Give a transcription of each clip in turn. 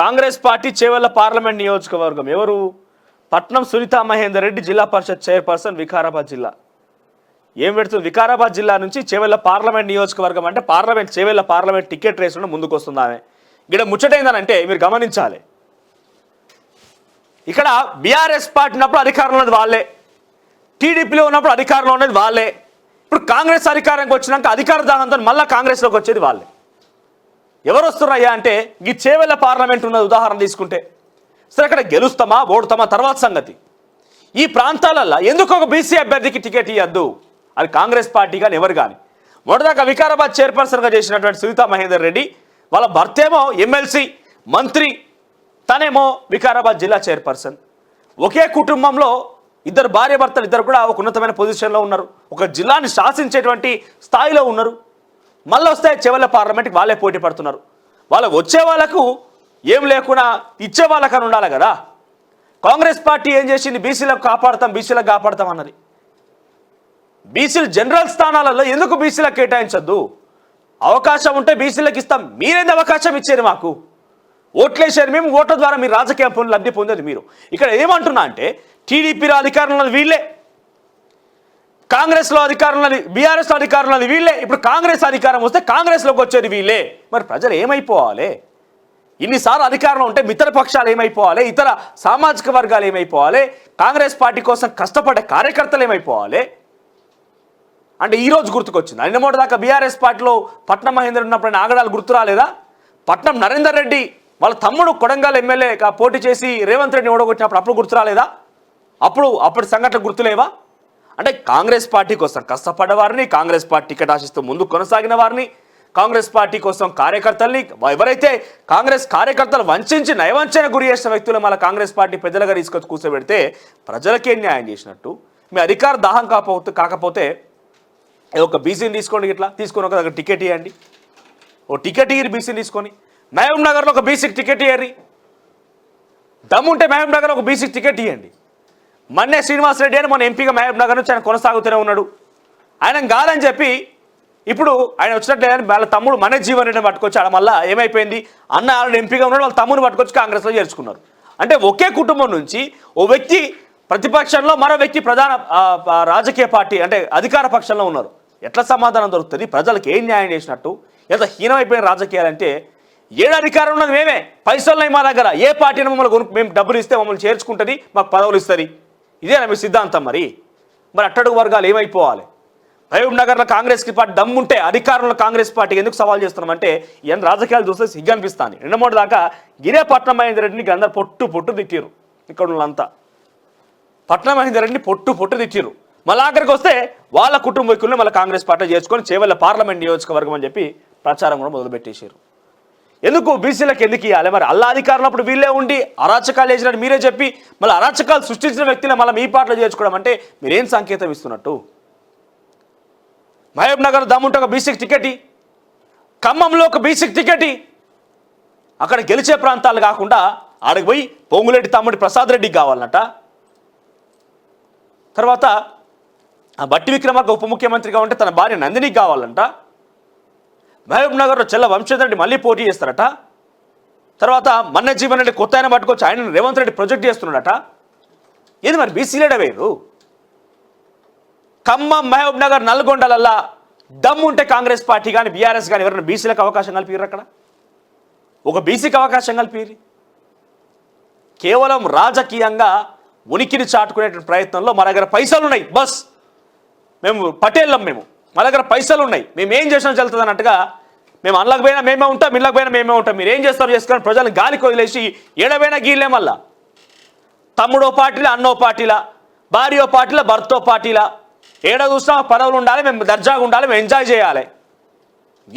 Congress party Chevella parliament నియోజకవర్గం. ఎవరు? పట్నం సునీతా మహేందర్ రెడ్డి జిల్లా పరిషత్ చైర్పర్సన్ వికారాబాద్ జిల్లా. ఏం పెడుతుంది? వికారాబాద్ జిల్లా నుంచి చేవెళ్ళ పార్లమెంట్ నియోజకవర్గం అంటే పార్లమెంట్ చేవెళ్ళ పార్లమెంట్ టికెట్ రేసులో ముందుకు వస్తుంది ఆమె. ఇక్కడ ముచ్చటైందనంటే మీరు గమనించాలి. ఇక్కడ బీఆర్ఎస్ పార్టీ ఉన్నప్పుడు అధికారంలో ఉన్నది వాళ్ళే. టీడీపీలో ఉన్నప్పుడు అధికారంలో ఉన్నది వాళ్ళే. ఇప్పుడు కాంగ్రెస్ అధికారంకి వచ్చినాక అధికార దాహంతో మళ్ళీ కాంగ్రెస్లోకి వచ్చేది వాళ్ళే. ఎవరు వస్తున్నారయ్యా అంటే ఈ చేవెళ్ళ పార్లమెంట్ ఉన్నది ఉదాహరణ తీసుకుంటే. సరే అక్కడ గెలుస్తామా ఓడుతామా తర్వాత సంగతి. ఈ ప్రాంతాలల్లో ఎందుకు ఒక బీసీ అభ్యర్థికి టికెట్ ఇవ్వద్దు అది కాంగ్రెస్ పార్టీ కానీ ఎవరు కానీ మొదటిదాకా వికారాబాద్ చైర్పర్సన్గా చేసినటువంటి సునీతా మహేందర్ రెడ్డి వాళ్ళ భర్త ఏమో ఎమ్మెల్సీ మంత్రి తనేమో వికారాబాద్ జిల్లా చైర్పర్సన్. ఒకే కుటుంబంలో ఇద్దరు భార్య భర్తలు ఇద్దరు కూడా ఒక ఉన్నతమైన పొజిషన్లో ఉన్నారు. ఒక జిల్లాని శాసించేటువంటి స్థాయిలో ఉన్నారు. మళ్ళీ వస్తే చివరి పార్లమెంట్కి వాళ్ళే పోటీ పడుతున్నారు. వాళ్ళు వచ్చే వాళ్ళకు ఏం లేకుండా ఇచ్చే వాళ్ళకని ఉండాలి కదా. కాంగ్రెస్ పార్టీ ఏం చేసింది? బీసీలకు కాపాడతాం బీసీలకు కాపాడతాం అన్నది. బీసీలు జనరల్ స్థానాలలో ఎందుకు బీసీలకు కేటాయించద్దు? అవకాశం ఉంటే బీసీలకు ఇస్తాం. మీరేంది అవకాశం ఇచ్చారు మాకు? ఓట్లేసారు మేము ఓట్ల ద్వారా మీరు రాజకీయ పనులు లబ్ధి పొందేది మీరు. ఇక్కడ ఏమంటున్నా అంటే టీడీపీలో అధికారంలో వీళ్ళే. కాంగ్రెస్లో అధికారంలో బీఆర్ఎస్లో అధికారంలో వీళ్ళే. ఇప్పుడు కాంగ్రెస్ అధికారం వస్తే కాంగ్రెస్లోకి వచ్చేది వీళ్ళే. మరి ప్రజలు ఏమైపోవాలి? ఇన్నిసార్లు అధికారంలో ఉంటే మిత్ర పక్షాలు ఏమైపోవాలి? ఇతర సామాజిక వర్గాలు ఏమైపోవాలి? కాంగ్రెస్ పార్టీ కోసం కష్టపడే కార్యకర్తలు ఏమైపోవాలి? అంటే ఈ రోజు గుర్తుకొచ్చింది. ఆయన దాకా బీఆర్ఎస్ పార్టీలో పట్నం మహేందర్ ఉన్నప్పుడు ఆగడాలు గుర్తు రాలేదా? పట్నం నరేందర్ రెడ్డి వాళ్ళ తమ్ముడు కొడంగల్ ఎమ్మెల్యే పోటీ చేసి రేవంత్ రెడ్డిని ఓడగొట్టినప్పుడు అప్పుడు గుర్తు రాలేదా? అప్పుడు అప్పటి సంఘటన గుర్తులేవా? అంటే కాంగ్రెస్ పార్టీ కోసం కష్టపడ్డ వారిని కాంగ్రెస్ పార్టీ టికెట్ ఆశిస్తూ ముందు కొనసాగిన వారిని కాంగ్రెస్ పార్టీ కోసం కార్యకర్తల్ని ఎవరైతే కాంగ్రెస్ కార్యకర్తలు వంచి నయవంచన గురి చేసిన వ్యక్తులు మళ్ళీ కాంగ్రెస్ పార్టీ పెద్దలుగా తీసుకొచ్చి కూర్చోబెడితే ప్రజలకే న్యాయం చేసినట్టు? మీ అధికార దాహం కాకపోతే కాకపోతే ఏదో ఒక బీసీని తీసుకోండి ఇట్లా తీసుకొని ఒక దగ్గర టికెట్ ఇవ్వండి ఓ టికెట్ ఇయ్యి బీసీని తీసుకొని. మహబూబ్ నగర్లో ఒక బీసీకి టికెట్ ఇయ్యరి దమ్ముంటే మహబూబ్ నగర్లో ఒక బీసీకి టికెట్ ఇవ్వండి మన్నే శ్రీనివాసరెడ్డి అని మన ఎంపీగా మహబూబ్ నగర్ నుంచి ఆయన కొనసాగుతూనే ఉన్నాడు. ఆయన కాదని చెప్పి ఇప్పుడు ఆయన వచ్చినట్లేదని వాళ్ళ తమ్ముడు మన జీవన్ రెడ్డిని పట్టుకొచ్చి ఆడ మళ్ళీ ఏమైపోయింది? అన్న ఆల్రెడీ ఎంపీగా ఉన్నాడు వాళ్ళ తమ్ముని పట్టుకొచ్చి కాంగ్రెస్లో చేర్చుకున్నారు. అంటే ఒకే కుటుంబం నుంచి ఓ వ్యక్తి ప్రతిపక్షంలో మరో వ్యక్తి ప్రధాన రాజకీయ పార్టీ అంటే అధికార పక్షంలో ఉన్నారు. ఎట్లా సమాధానం దొరుకుతుంది? ప్రజలకు ఏం న్యాయం చేసినట్టు? ఎంత హీనమైపోయిన రాజకీయాలంటే ఏడు అధికారం ఉన్నది మేమే. పైసలు ఉన్నాయి మా దగ్గర. ఏ పార్టీని మమ్మల్ని మేము డబ్బులు ఇస్తే మమ్మల్ని చేర్చుకుంటుంది మాకు పదవులు ఇస్తుంది. ఇదేనా మీ సిద్ధాంతం మరి. మరి అట్టడుగు వర్గాలు ఏమైపోవాలి? మహబూబ్ నగర్లో కాంగ్రెస్కి పార్టీ దమ్ముంటే అధికారంలో కాంగ్రెస్ పార్టీకి ఎందుకు సవాల్ చేస్తున్నామంటే ఎంత రాజకీయాలు చూస్తే సిగ్గు అనిపిస్తాను నిన్న మూడు దాకా గిరే పట్నం మహేందర్ రెడ్డిని అందరు పొట్టు పొట్టు తిట్టారు ఇక్కడ వాళ్ళంతా పట్నం మహేందర్ రెడ్డిని పొట్టు పొట్టు తిట్టిరు మళ్ళీ ఆఖరికి వస్తే వాళ్ళ కుటుంబీకుల్ని మళ్ళీ కాంగ్రెస్ పార్టీ చేసుకొని చేవల్ల పార్లమెంట్ నియోజకవర్గం అని చెప్పి ప్రచారం కూడా మొదలుపెట్టేశారు ఎందుకు బీసీలకు ఎందుకు ఇవ్వాలి మరి అల్లా అధికారులు అప్పుడు వీళ్ళే ఉండి అరాచకాలు చేసినట్టు మీరే చెప్పి మళ్ళీ అరాచకాలు సృష్టించిన వ్యక్తిని మళ్ళీ మీ పాటలు చేర్చుకోవడం అంటే మీరేం సంకేతం ఇస్తున్నట్టు? మహబూబ్ నగర్ దమ్ముంటే ఒక బీసీకి టికెట్ ఖమ్మంలో ఒక బీసీకి టికెట్ అక్కడ గెలిచే ప్రాంతాలు కాకుండా ఆడకు పోయి పొంగులేటి తమ్ముడి ప్రసాద్ రెడ్డికి కావాలన్నట. తర్వాత ఆ బట్టి విక్రమార్క ఉప ముఖ్యమంత్రిగా ఉంటే తన భార్య నందినికి కావాలంట. మహబూబ్ నగర్లో చెల్ల వంశధర్ రెడ్డి మళ్ళీ పోటీ చేస్తారట. తర్వాత మన్న జీవన్ రెడ్డి కొత్త ఆయన పట్టుకొచ్చి ఆయన రేవంత్ రెడ్డి ప్రొజెక్ట్ చేస్తున్నాడట. ఇది మరి బీసీలేడ వేరు? ఖమ్మం మహబూబ్ నగర్ నల్గొండలల్లా దమ్ముంటే కాంగ్రెస్ పార్టీ కానీ బీఆర్ఎస్ కానీ ఎవరైనా బీసీలకు అవకాశం కల్పిరు అక్కడ? ఒక బీసీకి అవకాశం కల్పిరి కేవలం రాజకీయంగా ఉనికిని చాటుకునే ప్రయత్నంలో మా దగ్గర పైసలు ఉన్నాయి బస్! మేము పటేళ్ళం మేము. మా దగ్గర పైసలు ఉన్నాయి. మేము ఏం చేసినా చల్లుతుంది అన్నట్టుగా మేము అన్నలకు పోయినా మేమే ఉంటాం ఇళ్ళకి పోయినా మేమే ఉంటాం. మీరు ఏం చేస్తారో చేసుకుని ప్రజలను గాలికి వదిలేసి ఏడవైనా గీలే మళ్ళా తమ్ముడో పార్టీలా అన్నో పార్టీలా భార్యో పార్టీలా భర్తో పార్టీలా. ఏడ చూసినా పదవులు ఉండాలి మేము దర్జాగా ఉండాలి మేము ఎంజాయ్ చేయాలి.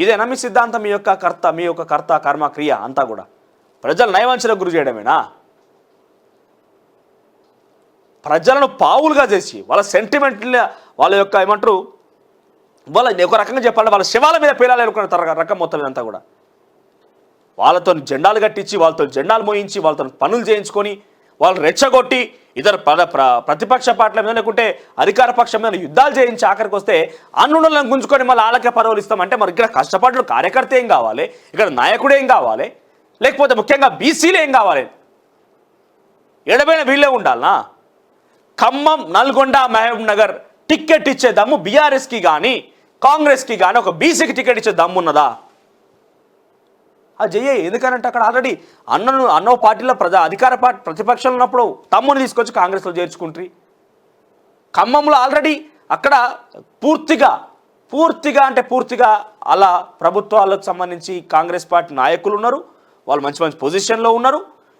ఇదేనా మీ సిద్ధాంతం? మీ యొక్క కర్త మీ యొక్క కర్త కర్మ క్రియ అంతా కూడా. ప్రజలు నయవంచలకు గురి చేయడమేనా? ప్రజలను పావులుగా చేసి వాళ్ళ సెంటిమెంట్ వాళ్ళ యొక్క ఏమంటారు వాళ్ళ ఒక రకంగా చెప్పాలంటే వాళ్ళ శవాల మీద పేలాలి అనుకున్న తర- రకం మొత్తం ఇదంతా కూడా. వాళ్ళతో జెండాలు కట్టించి వాళ్ళతో జెండాలు మోయించి వాళ్ళతో పనులు చేయించుకొని వాళ్ళు రెచ్చగొట్టి ఇతర ప్ర ప్ర- ప్రతిపక్ష పార్టీల మీద లేకుంటే అధికార పక్షం మీద యుద్ధాలు చేయించి ఆఖరికి వస్తే అన్నులను గుంజుకొని మళ్ళీ వాళ్ళకే పరవలిస్తాం ఇస్తామంటే మరి ఇక్కడ కష్టపడ్డ కార్యకర్త ఏం కావాలి? ఇక్కడ నాయకుడు ఏం కావాలి? లేకపోతే ముఖ్యంగా బీసీలు ఏం కావాలి? ఎడబైన వీళ్ళే ఉండాలనా? ఖమ్మం నల్గొండ మహబూబ్ నగర్ టిక్కెట్ ఇచ్చే దమ్ము బీఆర్ఎస్కి కానీ కాంగ్రెస్కి కానీ ఒక బీసీకి టికెట్ ఇచ్చే దమ్మున్నదా ఆ జయ ఎందుకనంటే అక్కడ ఆల్రెడీ అన్నను అన్నో పార్టీలో ప్రజా అధికార పార్టీ ప్రతిపక్షంలో ఉన్నప్పుడు తమ్ముని తీసుకొచ్చి కాంగ్రెస్లో చేర్చుకుంటారు. ఖమ్మంలో ఆల్రెడీ అక్కడ పూర్తిగా పూర్తిగా అంటే పూర్తిగా అలా ప్రభుత్వాలకు సంబంధించి కాంగ్రెస్ పార్టీ నాయకులు ఉన్నారు. వాళ్ళు మంచి మంచి పొజిషన్లో ఉన్నారు.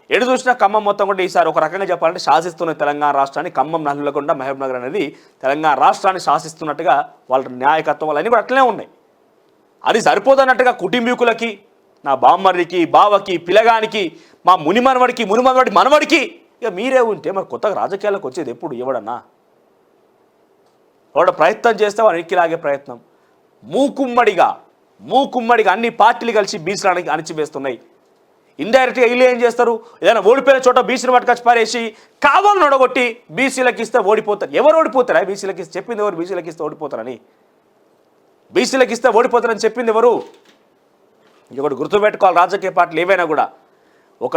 ఎటు చూసినా ఖమ్మం మొత్తం కూడా ఈసారి ఒక రకంగా చెప్పాలంటే శాసిస్తున్న తెలంగాణ రాష్ట్రాన్ని ఖమ్మం నల్లగొండ మహబూబ్ నగర్ అనేది తెలంగాణ రాష్ట్రాన్ని శాసిస్తున్నట్టుగా వాళ్ళ నాయకత్వం అన్నీ కూడా అట్లనే ఉన్నాయి. అది సరిపోదన్నట్టుగా కుటుంబీకులకి నా బామ్మర్రికి బావకి పిల్లగానికి మా ముని మనవడికి ముని మనవడి మనవడికి ఇక మీరే ఉంటే మరి కొత్తగా రాజకీయాలకు వచ్చేది ఎప్పుడు ఎవడన్నా? వాడు ప్రయత్నం చేస్తే వాడు ఎక్కి లాగే ప్రయత్నం. మూకుమ్మడిగా మూకుమ్మడిగా అన్ని పార్టీలు కలిసి బీసీలు అణిచివేస్తున్నాయి. ఇండైరెక్ట్గా వీళ్ళు ఏం చేస్తారు? ఏదైనా ఓడిపోయిన చోట బీసీని పట్టుకొచ్చి పారేసి కావాలని ఒడగొట్టి బీసీలకు ఇస్తే ఓడిపోతారు. ఎవరు ఓడిపోతారా? బీసీలకు ఇస్తే చెప్పింది ఎవరు? బీసీలకు ఇస్తే ఓడిపోతారని. బీసీలకు ఇస్తే ఓడిపోతారని చెప్పింది ఎవరు? ఇంకొకటి గుర్తుపెట్టుకోవాలి రాజకీయ పార్టీలు ఏవైనా కూడా. ఒక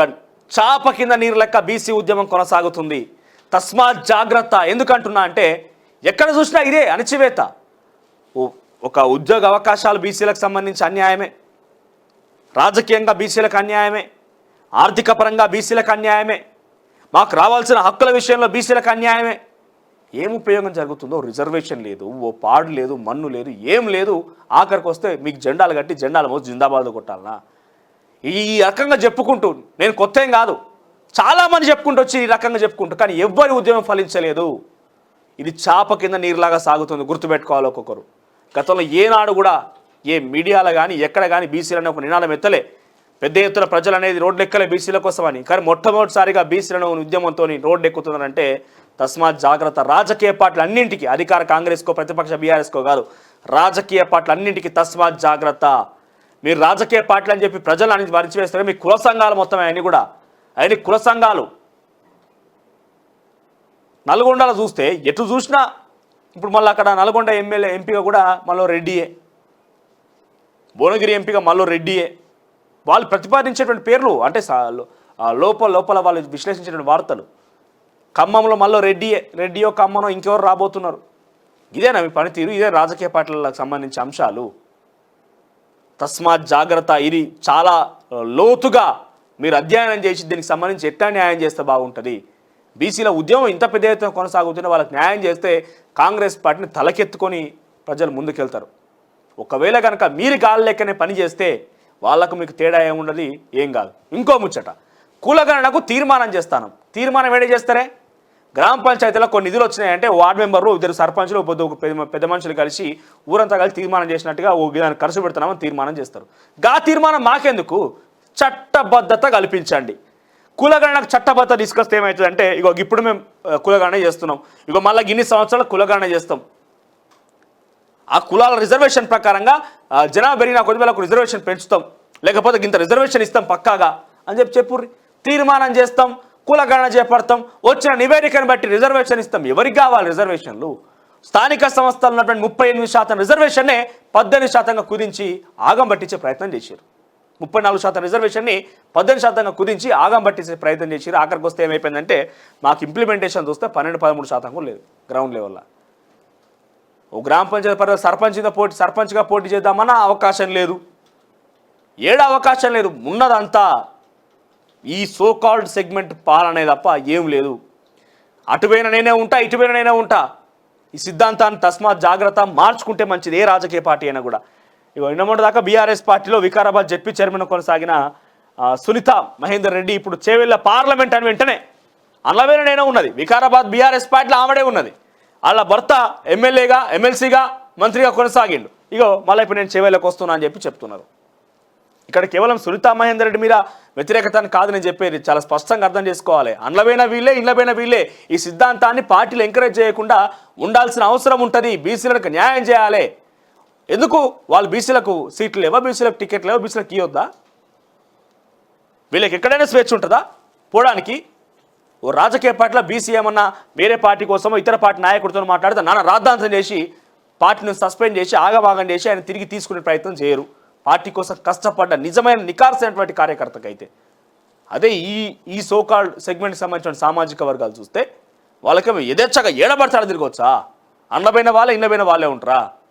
చాప కింద నీరు లెక్క బీసీ ఉద్యమం కొనసాగుతుంది. తస్మాత్ జాగ్రత్త. ఎందుకంటున్నా అంటే ఎక్కడ చూసినా ఇదే అణచివేత. ఒక ఉద్యోగ అవకాశాలు బీసీలకు సంబంధించి అన్యాయమే. రాజకీయంగా బీసీలకు అన్యాయమే ఆర్థిక పరంగా బీసీలకు అన్యాయమే మాకు రావాల్సిన హక్కుల విషయంలో బీసీలకు అన్యాయమే. ఏం ఉపయోగం జరుగుతుందో? రిజర్వేషన్ లేదు ఓ పాడు లేదు మన్ను లేదు ఏం లేదు. ఆఖరికి వస్తే మీకు జెండాలు కట్టి జెండాలు మోసి జిందాబాద్ కొట్టాలనా? ఈ రకంగా చెప్పుకుంటూ నేను కొత్త ఏం కాదు. చాలామంది చెప్పుకుంటూ వచ్చి ఈ రకంగా చెప్పుకుంటూ కానీ ఎవ్వరి ఉద్యమం ఫలించలేదు. ఇది చాప కింద నీరులాగా సాగుతుంది గుర్తుపెట్టుకోవాలి ఒక్కొక్కరు. గతంలో ఏనాడు కూడా ఏ మీడియాలో కానీ ఎక్కడ కానీ బీసీలను ఒక నినాదం ఎత్తలే. పెద్ద ఎత్తున ప్రజలు అనేది రోడ్లు ఎక్కలే బీసీల కోసమని. కానీ మొట్టమొదటిసారిగా బీసీలను ఉద్యమంతో రోడ్డు ఎక్కుతుందంటే తస్మాత్ జాగ్రత్త. రాజకీయ పార్టీలు అన్నింటికి అధికార కాంగ్రెస్కో ప్రతిపక్ష బీఆర్ఎస్కో కాదు రాజకీయ పార్టీలు అన్నింటికి తస్మాత్ జాగ్రత్త. మీరు రాజకీయ పార్టీలు అని చెప్పి ప్రజలు అని మరిచివేస్తారు? మీ కుల సంఘాలు మొత్తం అవన్నీ కూడా. అవన్నీ కుల సంఘాలు. నల్గొండలో చూస్తే ఎటు చూసినా ఇప్పుడు మళ్ళీ అక్కడ నల్గొండ ఎమ్మెల్యే ఎంపీగా కూడా మళ్ళీ రెడ్డియే. భువనగిరి ఎంపీగా మల్లో రెడ్డియే. వాళ్ళు ప్రతిపాదించేటువంటి పేర్లు అంటే లోపల లోపల వాళ్ళు విశ్లేషించేటువంటి వార్తలు. ఖమ్మంలో మళ్ళీ రెడ్డియే రెడ్డియో ఖమ్మనో ఇంకెవరు రాబోతున్నారు? ఇదేనా మీ పనితీరు? ఇదే రాజకీయ పార్టీలకు సంబంధించి అంశాలు. తస్మాత్ జాగ్రత్త ఇది చాలా లోతుగా మీరు అధ్యయనం చేసి దీనికి సంబంధించి ఎట్లా న్యాయం చేస్తే బాగుంటుంది? బీసీల ఉద్యమం ఇంత పెద్ద ఎత్తున కొనసాగుతుంటే వాళ్ళకి న్యాయం చేస్తే కాంగ్రెస్ పార్టీని తలకెత్తుకొని ప్రజలు ముందుకెళ్తారు. ఒకవేళ కనుక మీరు గాలి లెక్కనే పని చేస్తే వాళ్ళకు మీకు తేడా ఏముండదు ఏం కాదు. ఇంకో ముచ్చట. కులగణనకు తీర్మానం చేస్తాను. తీర్మానం ఏడే చేస్తారే? గ్రామ పంచాయతీలో కొన్ని నిధులు వచ్చినాయంటే వార్డు మెంబర్లు ఇద్దరు సర్పంచులు పెద్ద పెద్ద పెద్ద మనుషులు కలిసి ఊరంతా కలిసి తీర్మానం చేసినట్టుగా ఓ దాన్ని ఖర్చు పెడుతున్నామని తీర్మానం చేస్తారు. గా తీర్మానం మాకెందుకు? చట్టబద్ధత కల్పించండి. కులగణనకు చట్టబద్ధత తీసుకొస్తే ఏమవుతుందంటే ఇగో ఇప్పుడు మేము కులగణన చేస్తున్నాం. ఇగో మళ్ళీ ఇన్ని సంవత్సరాలు కులగణన చేస్తాం. ఆ కులాల రిజర్వేషన్ ప్రకారంగా జనాభా పెరిగిన కొద్ది వేలకు రిజర్వేషన్ పెంచుతాం. లేకపోతే ఇంత రిజర్వేషన్ ఇస్తాం పక్కాగా. అని చెప్పి చెప్పుర్రి. తీర్మానం చేస్తాం కులగణన చేపడతాం వచ్చిన నివేదికను బట్టి రిజర్వేషన్ ఇస్తాం. ఎవరికి కావాలి రిజర్వేషన్లు? స్థానిక సంస్థలు ఉన్నటువంటి ముప్పై ఎనిమిది శాతం రిజర్వేషన్నే పద్దెనిమిది శాతంగా కుదించి ఆగం పట్టించే ప్రయత్నం చేశారు. ముప్పై నాలుగు శాతం రిజర్వేషన్ని పద్దెనిమిది శాతంగా కుదించి ఆగం పట్టించే ప్రయత్నం చేశారు. ఆఖరికి వస్తే ఏమైపోయిందంటే మాకు ఇంప్లిమెంటేషన్ చూస్తే పన్నెండు పదమూడు శాతం కూడా లేదు గ్రౌండ్ లెవెల్లో ఓ గ్రామ పంచాయతీ పరిధి సర్పంచ్గా పోటీ సర్పంచ్గా పోటీ చేద్దామన్న అవకాశం లేదు. ఏడ అవకాశం లేదు. ఉన్నదంతా ఈ సో కాల్డ్ సెగ్మెంట్ పాలనే తప్ప ఏం లేదు. అటుపైన నేనే ఉంటా ఇటుపైన నేనే ఉంటా. ఈ సిద్ధాంతాన్ని తస్మాత్ జాగ్రత్త మార్చుకుంటే మంచిది ఏ రాజకీయ పార్టీ అయినా కూడా. ఇక నిన్నమొంటి దాకా బీఆర్ఎస్ పార్టీలో వికారాబాద్ జడ్పీ చైర్మన్ కొనసాగిన సునీత మహేందర్ రెడ్డి ఇప్పుడు చేవెళ్ళ పార్లమెంట్ అని వెంటనే అల్లవేన నేనే ఉన్నది. వికారాబాద్ బీఆర్ఎస్ పార్టీలో ఆమెడే ఉన్నది. వాళ్ళ భర్త ఎమ్మెల్యేగా ఎమ్మెల్సీగా మంత్రిగా కొనసాగిండు. ఇగో మళ్ళీ ఇప్పుడు నేను చెవేలకు వస్తున్నా అని చెప్పి చెప్తున్నారు. ఇక్కడ కేవలం సునీతా మహేందర్ రెడ్డి మీద వ్యతిరేకతను కాదని చెప్పేది. చాలా స్పష్టంగా అర్థం చేసుకోవాలి. అండ్లపైన వీళ్ళే ఇండ్లపైన వీళ్ళే. ఈ సిద్ధాంతాన్ని పార్టీలు ఎంకరేజ్ చేయకుండా ఉండాల్సిన అవసరం ఉంటుంది. బీసీలకు న్యాయం చేయాలి. ఎందుకు? వాళ్ళు బీసీలకు సీట్లు లేవా? బీసీలకు టికెట్లు లేవా? బీసీలకు ఇవ్వద్దా వీళ్ళకి ఎక్కడైనా స్వేచ్ఛ ఉంటుందా? పోవడానికి? ఓ రాజకీయ పార్టీలో బీసీ ఏమన్నా వేరే పార్టీ కోసమో ఇతర పార్టీ నాయకుడితో మాట్లాడితే నాన్న రాద్ధాంతం చేసి పార్టీని సస్పెండ్ చేసి ఆగభాగం చేసి ఆయన తిరిగి తీసుకునే ప్రయత్నం చేయరు. పార్టీ కోసం కష్టపడ్డ నిజమైన నికార్సైనటువంటి కార్యకర్తకైతే. అదే ఈ ఈ సోకాల్డ్ సెగ్మెంట్కి సంబంధించిన సామాజిక వర్గాలు చూస్తే వాళ్ళకేమో యథేచ్ఛగా ఏడబడతాడు తిరగొచ్చా? అండ్లపైన వాళ్ళే ఇండ్లపైన వాళ్ళే ఉంటారా?